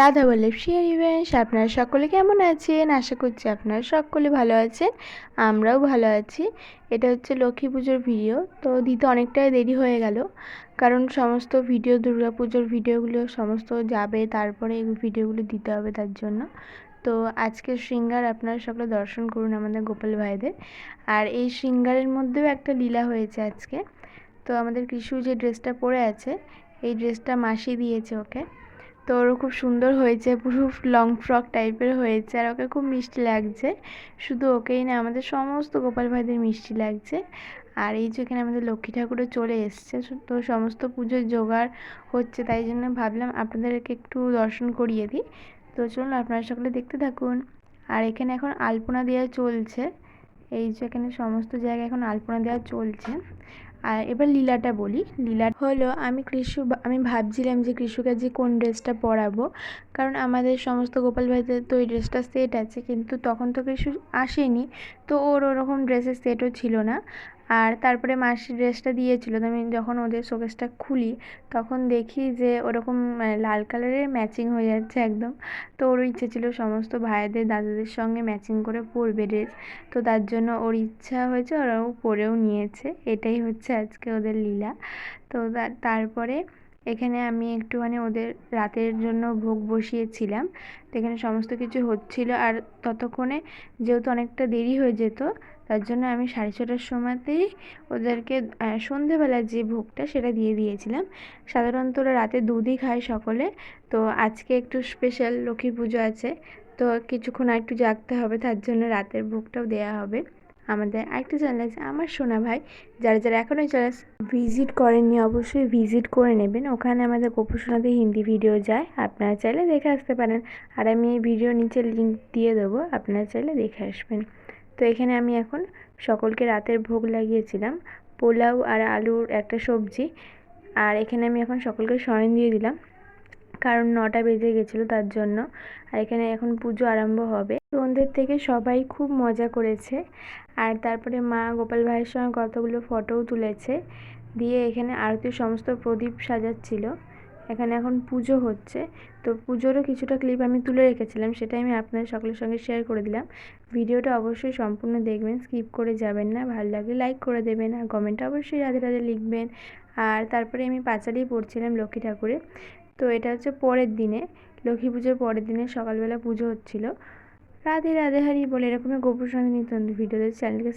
Radha Vallabh share events আপনারা সকলে কেমন আছেন? আশা করছি আপনারা সকলে ভালো আছেন, আমরাও ভালো আছি। এটা হচ্ছে লক্ষ্মী পুজোর ভিডিও। তো দিতে অনেকটাই দেরি হয়ে গেল, কারণ সমস্ত ভিডিও, দুর্গা পুজোর ভিডিওগুলো সমস্ত যাবে, তারপরে এই ভিডিওগুলো দিতে হবে তার জন্য। তো আজকে শৃঙ্গার আপনারা সকলে দর্শন করুন আমাদের গোপাল ভাইদের। আর এই শৃঙ্গারের মধ্যেও একটা লীলা হয়েছে আজকে। তো আমাদের কৃষু যে ড্রেসটা পরে আছে, এই ড্রেসটা মাসি দিয়েছে ওকে। তো ওরও খুব সুন্দর হয়েছে, পুরো লং ফ্রক টাইপের হয়েছে আর ওকে খুব মিষ্টি লাগছে। শুধু ওকেই না, আমাদের সমস্ত গোপাল ভাইদের মিষ্টি লাগছে। আর এই যে এখানে আমাদের লক্ষ্মী ঠাকুরও চলে এসছে, তো সমস্ত পুজোর জোগাড় হচ্ছে, তাই জন্য ভাবলাম আপনাদেরকে একটু দর্শন করিয়ে দিই। তো চলুন আপনারা সকলে দেখতে থাকুন। আর এখানে এখন আলপনা দেওয়া চলছে, এই যে এখানে সমস্ত জায়গায় এখন আলপনা দেওয়া চলছে। আর এবার লীলাটা বলি। লীলা হলো, আমি কৃষু আমি ভাবছিলাম যে কৃষুকে যে কোন ড্রেসটা পরাবো। কারণ আমাদের সমস্ত গোপাল ভাইদের তো ওই ড্রেসটা সেট আছে, কিন্তু তখন তো কৃষু আসেনি, তো ওর ওরকম ড্রেসের সেটও ছিল না। আর তারপরে মাসি ড্রেসটা দিয়েছিলো। তো আমি যখন ওদের শোকেসটা খুলি, তখন দেখি যে ওরকম লাল কালারের ম্যাচিং হয়ে যাচ্ছে একদম। তো ওর ইচ্ছে ছিল সমস্ত ভাইদের দাদাদের সঙ্গে ম্যাচিং করে পরবে ড্রেস। তো তার জন্য ওর ইচ্ছা হয়েছে ওরাও পরেও নিয়েছে। এটাই হচ্ছে আজকে ওদের লীলা। তো, তারপরে এখানে আমি একটুখানি ওদের রাতের জন্য ভোগ বসিয়েছিলাম। তো এখানে সমস্ত কিছু হচ্ছিল আর ততক্ষণে যেহেতু অনেকটা দেরি হয়ে যেত, তার জন্য আমি সাড়ে ছটার সময়তেই ওদেরকে সন্ধেবেলা যে ভোগটা সেটা দিয়ে দিয়েছিলাম। সাধারণত ওরা রাতে দুধই খায় সকলে। তো আজকে একটু স্পেশাল লক্ষ্মী পুজো আছে। তো কিছুক্ষণ আর একটু জাগতে হবে, তার জন্য রাতের ভোগটাও দেওয়া হবে। আমাদের আরেকটা চ্যানেল আছে আমার সোনা ভাই। যারা যারা এখনও চ্যানেল ভিজিট করেননি, অবশ্যই ভিজিট করে নেবেন। ওখানে আমাদের গোপসোনাতে হিন্দি ভিডিও যায়, আপনারা চাইলে দেখে আসতে পারেন। আর আমি এই ভিডিও নিচে লিঙ্ক দিয়ে দেবো, আপনারা চাইলে দেখে আসবেন। তো এখানে আমি এখন সকলকে রাতের ভোগ লাগিয়েছিলাম, পোলাও আর আলুর একটা সবজি। আর এখানে আমি এখন সকলকে শয়ন দিয়ে দিলাম। কারণ নটা বেজে গেছিল তার জন্য। আর এখানে এখন পুজো আরম্ভ হবে। সন্ধ্যের থেকে সবাই খুব মজা করেছে। আর তারপরে মা গোপাল ভাইয়ের সঙ্গে কতগুলো ফটোও তুলেছে। দিয়ে এখানে আরতির সমস্ত প্রদীপ সাজাচ্ছিল। এখানে এখন পুজো হচ্ছে। তো পুজোরও কিছুটা ক্লিপ আমি তুলে রেখেছিলাম, সেটাই আমি আপনাদের সকলের সঙ্গে শেয়ার করে দিলাম। ভিডিওটা অবশ্যই সম্পূর্ণ দেখবেন স্কিপ করে যাবেন না। ভালো লাগলে লাইক করে দেবেন আর কমেন্টে অবশ্যই রাধে রাধে লিখবেন। আর তারপরে আমি পাঁচালি পড়ছিলাম লক্ষ্মী ঠাকুরে তো এটা হচ্ছে পরের দিনে। লক্ষ্মী পুজোর পরের দিনে সকালবেলা পুজো হচ্ছিল। রাধে রাধে হারি বলে এরকমই গোপুর সঙ্গে নিত্য ভিডিওদের চ্যানেলকে